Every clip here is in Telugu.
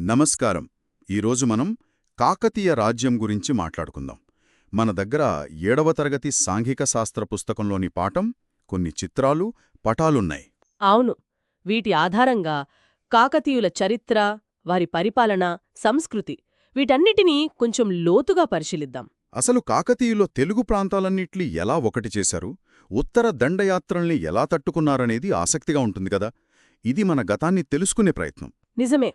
నమస్కారం. ఈరోజు మనం కాకతీయ రాజ్యం గురించి మాట్లాడుకుందాం. మన దగ్గర ఏడవ తరగతి సాంఘిక శాస్త్ర పుస్తకంలోని పాఠం కొన్ని చిత్రాలు పటాలున్నాయి. అవును. వీటి ఆధారంగా కాకతీయుల చరిత్ర వారి పరిపాలన సంస్కృతి వీటన్నిటినీ కొంచెం లోతుగా పరిశీలిద్దాం. అసలు కాకతీయులో తెలుగు ప్రాంతాలన్నిట్లీ ఎలా ఒకటి చేశారు? ఉత్తర దండయాత్రల్ని ఎలా తట్టుకున్నారనేది ఆసక్తిగా ఉంటుంది కదా? ఇది మన గతాన్ని తెలుసుకునే ప్రయత్నం. నిజమే.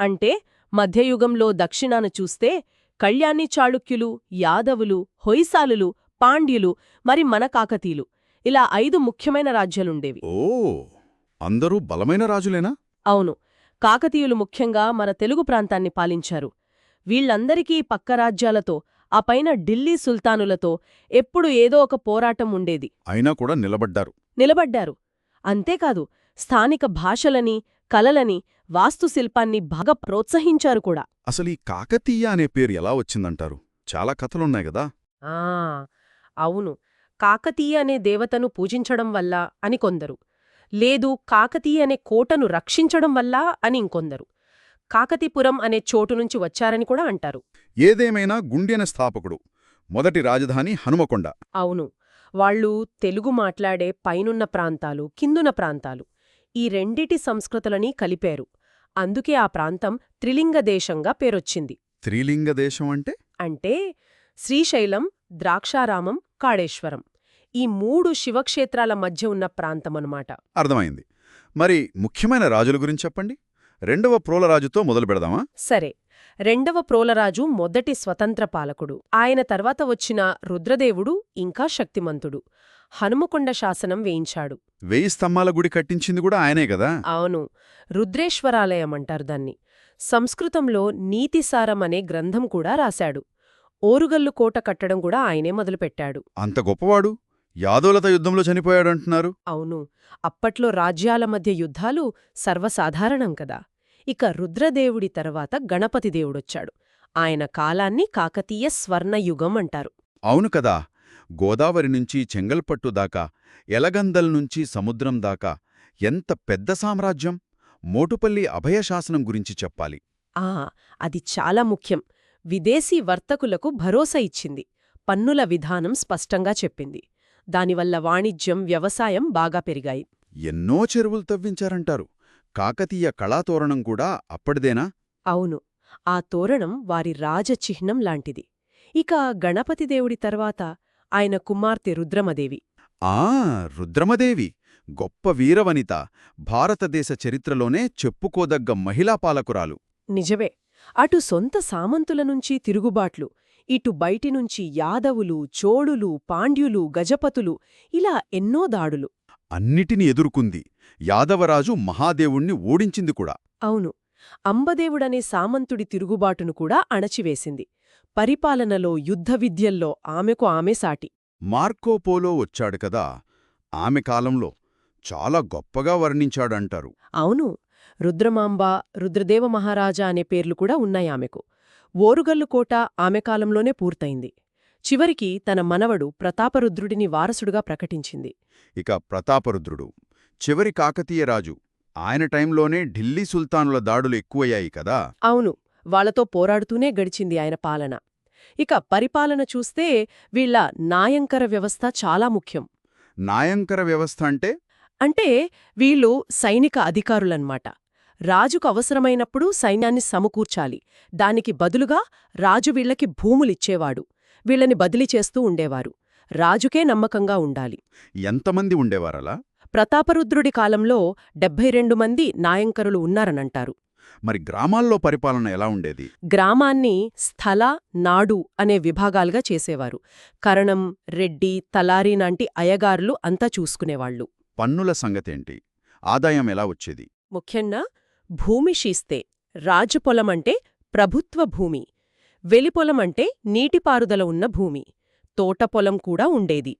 అంటే మధ్యయుగంలో దక్షిణాన చూస్తే కళ్యాణి చాళుక్యులు యాదవులు హొయసాలులు పాండ్యులు మరి మన కాకతీయులు. ఇలా ఐదు ముఖ్యమైన రాజ్యాలుండేవి. ఓ అందరూ బలమైన రాజులేనా? అవును. కాకతీయులు ముఖ్యంగా మన తెలుగు ప్రాంతాన్ని పాలించారు. వీళ్ళందరికీ పక్క రాజ్యాలతో ఆ పైన ఢిల్లీ సుల్తానులతో ఎప్పుడు ఏదో ఒక పోరాటం ఉండేది. అయినా కూడా నిలబడ్డారు. నిలబడ్డారు. అంతేకాదు స్థానిక భాషలని కలలని వాస్తుశిల్పాన్ని బాగా ప్రోత్సహించారు కూడా. అసలు ఈ కాకతీయ అనే పేరు ఎలా వచ్చిందంటారు? చాలా కథలున్నాయి కదా? ఆ అవును. కాకతీయ అనే దేవతను పూజించడం వల్ల అని కొందరు. లేదు కాకతీయ అనే కోటను రక్షించడం వల్ల అని ఇంకొందరు. కాకతీపురం అనే చోటు నుంచి వచ్చారని కూడా అంటారు. ఏదేమైనా గుండెన స్థాపకుడు మొదటి రాజధాని హనుమకొండ. అవును. వాళ్ళు తెలుగు మాట్లాడే పైనున్న ప్రాంతాలు కిందున ప్రాంతాలు. ఈ రెండిటి సంస్కృతులని కలిపారు. అందుకే ఆ ప్రాంతం త్రిలింగ దేశంగా పేరొచ్చింది. త్రిలింగ దేశం అంటే? అంటే శ్రీశైలం ద్రాక్షారామం కాళేశ్వరం. ఈ మూడు శివక్షేత్రాల మధ్య ఉన్న ప్రాంతమన్నమాట. అర్థమైంది. మరి ముఖ్యమైన రాజుల గురించి చెప్పండి? రెండవ ప్రోలరాజుతో మొదలు పెడదామా? సరే. రెండవ ప్రోలరాజు మొదటి స్వతంత్ర పాలకుడు. ఆయన తర్వాత వచ్చిన రుద్రదేవుడు ఇంకా శక్తిమంతుడు. హనుమకొండ శాసనం వేయించాడు. వెయ్యి స్తంభాల గుడి కట్టించింది కూడా ఆయనే కదా? అవును. రుద్రేశ్వరాలయం అంటారు దాన్ని. సంస్కృతంలో నీతిసారం అనే గ్రంథం కూడా రాశాడు. ఓరుగల్లు కోట కట్టడం కూడా ఆయనే మొదలుపెట్టాడు. అంత గొప్పవాడు? యాదవులత యుద్ధంలో చనిపోయాడంటున్నారు. అవును. అప్పట్లో రాజ్యాల మధ్య యుద్ధాలు సర్వసాధారణం కదా. ఇక రుద్రదేవుడి తర్వాత గణపతి దేవుడొచ్చాడు. ఆయన కాలాన్ని కాకతీయ స్వర్ణయుగం అంటారు అవును కదా! గోదావరి నుంచి చెంగల్పట్టు దాకా ఎలగందల్ నుంచి సముద్రం దాకా ఎంత పెద్ద సామ్రాజ్యం! మోటుపల్లి అభయశాసనం గురించి చెప్పాలి. ఆ అది చాలా ముఖ్యం. విదేశీ వర్తకులకు భరోసా ఇచ్చింది. పన్నుల విధానం స్పష్టంగా చెప్పింది. దానివల్ల వాణిజ్యం వ్యవసాయం బాగా పెరిగాయి. ఎన్నో చెరువులు తవ్వించారంటారు. కాకతీయ కళాతోరణం కూడా అప్పటిదేనా? అవును. ఆ తోరణం వారి రాజచిహ్నం లాంటిది. ఇక గణపతిదేవుడి తర్వాత ఆయన కుమార్తె రుద్రమదేవి. ఆ రుద్రమదేవి! గొప్ప వీరవనిత. భారతదేశ చరిత్రలోనే చెప్పుకోదగ్గ మహిళా పాలకురాలు. నిజమే. అటు సొంత సామంతుల నుంచి తిరుగుబాట్లు ఇటు బయటినుంచి యాదవులు చోళులు పాండ్యులు గజపతులు ఇలా ఎన్నో దాడులు. అన్నిటిని ఎదుర్కొంది. యాదవరాజు మహాదేవుణ్ణి ఓడించింది కూడా. అవును. అంబదేవుడనే సామంతుడి తిరుగుబాటును కూడా అణచివేసింది. పరిపాలనలో యుద్ధ విద్యల్లో ఆమెకు ఆమె సాటి. మార్కోపోలో వచ్చాడు కదా. ఆమె కాలంలో చాలా గొప్పగా వర్ణించాడంటారు. అవును. రుద్రమాంబ రుద్రదేవ మహారాజా అనే పేర్లు కూడా ఉన్నాయి ఆమెకు. ఓరుగల్లు కోట ఆమె కాలంలోనే పూర్తయింది. చివరికి తన మనవడు ప్రతాపరుద్రుడిని వారసుడుగా ప్రకటించింది. ఇక ప్రతాపరుద్రుడు చివరి కాకతీయ రాజు ఆయన టైంలోనే ఢిల్లీ సుల్తానుల దాడులు ఎక్కువయ్యాయి కదా? అవును వాళ్ళతో పోరాడుతూనే గడిచింది ఆయన పాలన. ఇక పరిపాలన చూస్తే వీళ్ళ నాయంకర వ్యవస్థ చాలా ముఖ్యం. నాయంకర వ్యవస్థ అంటే? అంటే వీళ్ళు సైనిక అధికారులన్మాట రాజుకు అవసరమైనప్పుడు సైన్యాన్ని సమకూర్చాలి. దానికి బదులుగా రాజు వీళ్ళకి భూములిచ్చేవాడు. వీళ్ళని బదిలీ చేస్తూ ఉండేవారు. రాజుకే నమ్మకంగా ఉండాలి. ఎంతమంది ఉండేవారలా? ప్రతాపరుద్రుడి కాలంలో డెబ్బై రెండు మంది నాయంకరులు ఉన్నారనంటారు. మరి గ్రామాల్లో పరిపాలన ఎలా ఉండేది? గ్రామాన్ని స్థల నాడు అనే విభాగాలుగా చేసేవారు. కరణం రెడ్డి తలారి లాంటి అయ్యగారులు అంతా చూసుకునేవాళ్ళు పన్నుల సంగతేంటి? ఆదాయం ఎలా వచ్చేది? ముఖ్యంగా భూమి షీస్తే రాజుపొలమంటే ప్రభుత్వ భూమి. వెలిపొలమంటే నీటిపారుదల ఉన్న భూమి తోటపొలం కూడా ఉండేది.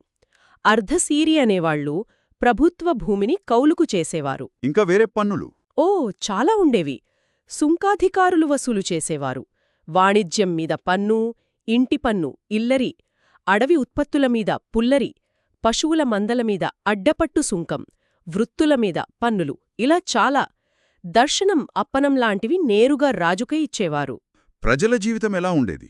అర్ధసీరి అనేవాళ్ళు ప్రభుత్వ భూమిని కౌలుకు చేసేవారు. ఇంకా వేరే పన్నులు? ఓ చాలా ఉండేవి. సుంకాధికారులు వసూలు చేసేవారు. వాణిజ్యం మీద పన్ను ఇంటి పన్ను ఇల్లరి అడవి ఉత్పత్తుల మీద పుల్లరి పశువుల మందల మీద అడ్డపట్టు సుంకం వృత్తుల మీద పన్నులు. ఇలా చాలా దర్శనం అప్పనం లాంటివి నేరుగా రాజుకే ఇచ్చేవారు. ప్రజల జీవితం ఎలా ఉండేది?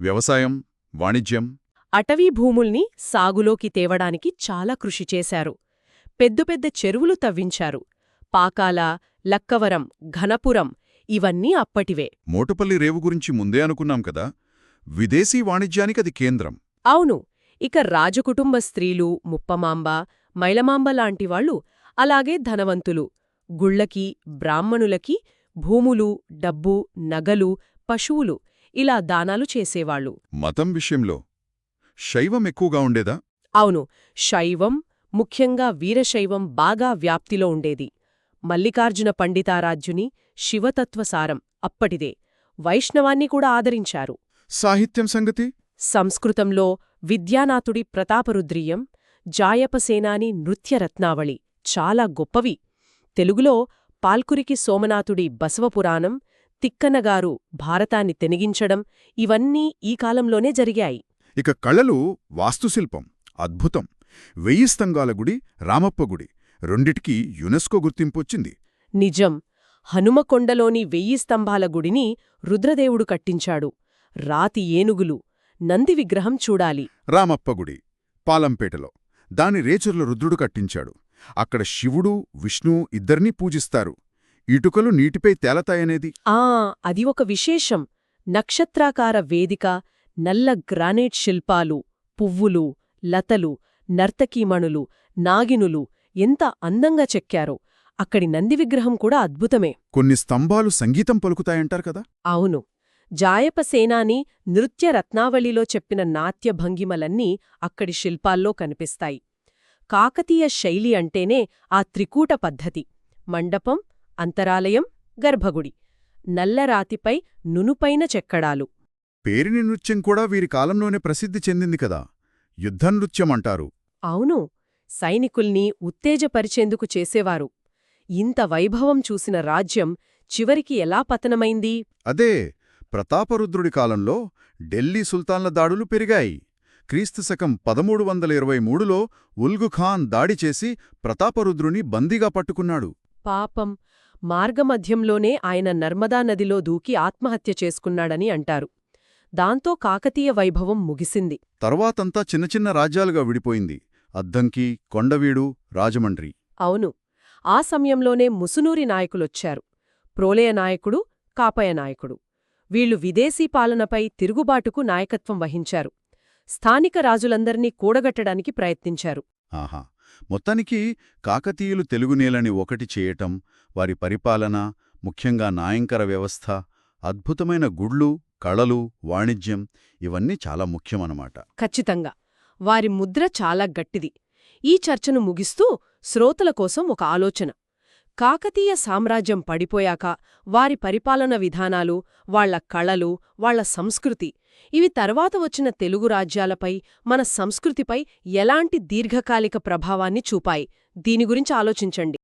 వ్యవసాయం వాణిజ్యం. అటవీ భూముల్ని సాగులోకి తేవడానికి చాలా కృషి చేశారు. పెద్ద పెద్ద చెరువులు తవ్వించారు. పాకాల లక్కవరం ఘనపురం ఇవన్నీ అప్పటివే. మోటుపల్లి రేవు గురించి ముందే అనుకున్నాం కదా? విదేశీ వాణిజ్యానికి అది కేంద్రం. అవును. ఇక రాజకుటుంబ స్త్రీలు ముప్పమాంబ మైలమాంబ లాంటివాళ్ళు అలాగే ధనవంతులు. గుళ్ళకి బ్రాహ్మణులకి భూములు డబ్బు నగలు పశువులు ఇలా దానాలు చేసేవాళ్ళు మతం విషయంలో శైవం ఎక్కువగా ఉండేదా? అవును శైవం ముఖ్యంగా వీరశైవం బాగా వ్యాప్తిలో ఉండేది. మల్లికార్జున పండితారాజ్యుని శివతత్వసారం అప్పటిదే. వైష్ణవాన్ని కూడా ఆదరించారు. సాహిత్యం సంగతి? సంస్కృతంలో విద్యానాథుడి ప్రతాపరుద్రీయం జాయపసేనాని నృత్యరత్నావళి చాలా గొప్పవి. తెలుగులో పాల్కురికి సోమనాథుడి బసవపురాణం తిక్కనగారు భారతాన్ని తెనిగించడం ఇవన్నీ ఈ కాలంలోనే జరిగాయి. ఇక కళలు వాస్తుశిల్పం అద్భుతం. వెయ్యి స్తంగాల గుడి రామప్ప గుడి రెండిటికీ యునెస్కో గుర్తింపొచ్చింది నిజం. హనుమకొండలోని వెయ్యి స్తంభాల గుడిని రుద్రదేవుడు కట్టించాడు. రాతి ఏనుగులు నంది విగ్రహం చూడాలి. రామప్ప గుడి పాలంపేటలో. దాని రేచర్ల రుద్రుడు కట్టించాడు. అక్కడ శివుడు విష్ణు ఇద్దరినీ పూజిస్తారు. ఇటుకలు నీటిపై తేలతాయనేది. ఆ అది ఒక విశేషం. నక్షత్రాకార వేదిక నల్ల గ్రానైట్ శిల్పాలు పువ్వులు లతలు నర్తకీమణులు నాగినులు ఎంత అందంగా చెక్కారో. అక్కడి నంది విగ్రహం కూడా అద్భుతమే. కొన్ని స్తంభాలు సంగీతం పలుకుతాయంటారు కదా? అవును. జాయపసేనాని నృత్య రత్నావళిలో చెప్పిన నాట్య భంగిమలన్నీ అక్కడి శిల్పాల్లో కనిపిస్తాయి. కాకతీయ శైలి అంటేనే ఆ త్రికూట పద్ధతి. మండపం అంతరాలయం గర్భగుడి. నల్లరాతిపై నునుపైన చెక్కడాలు. పేరిని నృత్యం కూడా వీరి కాలంలోనే ప్రసిద్ధి చెందింది కదా? యుద్ధ నృత్యం అంటారు అవును. సైనికుల్ని ఉత్తేజపరిచేందుకు చేసేవారు. ఇంత వైభవం చూసిన రాజ్యం చివరికి ఎలా పతనమైంది? అదే ప్రతాపరుద్రుడి కాలంలో ఢిల్లీ సుల్తాన్ల దాడులు పెరిగాయి. క్రీస్తు శకం పదమూడు వందల ఇరవై మూడులో ఉల్గుఖాన్ దాడి చేసి ప్రతాపరుద్రుని బందీగా పట్టుకున్నాడు. పాపం మార్గమధ్యంలోనే ఆయన నర్మదా నదిలో దూకి ఆత్మహత్య చేసుకున్నాడని అంటారు. దాంతో కాకతీయ వైభవం ముగిసింది. తర్వాతంతా చిన్న చిన్న రాజ్యాలుగా విడిపోయింది. అద్దంకి కొండవీడు రాజమండ్రి. అవును. ఆ సమయంలోనే ముసునూరి నాయకులొచ్చారు. ప్రోలయ నాయకుడు కాపయ నాయకుడు. వీళ్ళు విదేశీ పాలనపై తిరుగుబాటుకు నాయకత్వం వహించారు. స్థానిక రాజులందర్నీ కూడగట్టడానికి ప్రయత్నించారు. ఆహా! మొత్తానికి కాకతీయులు తెలుగునేలని ఒకటి చేయటం వారి పరిపాలన ముఖ్యంగా నాయంకర వ్యవస్థ అద్భుతమైన గుళ్ళు కళలు వాణిజ్యం ఇవన్నీ చాలా ముఖ్యమన్నమాట ఖచ్చితంగా. వారి ముద్ర చాలా గట్టిది. ఈ చర్చను ముగిస్తూ శ్రోతల కోసం ఒక ఆలోచన. కాకతీయ సామ్రాజ్యం పడిపోయాక వారి పరిపాలన విధానాలు వాళ్ళ కళలు వాళ్ళ సంస్కృతి ఇవి తర్వాత వచ్చిన తెలుగు రాజ్యాలపై మన సంస్కృతిపై ఎలాంటి దీర్ఘకాలిక ప్రభావాన్ని చూపాయి? దీని గురించి ఆలోచించండి.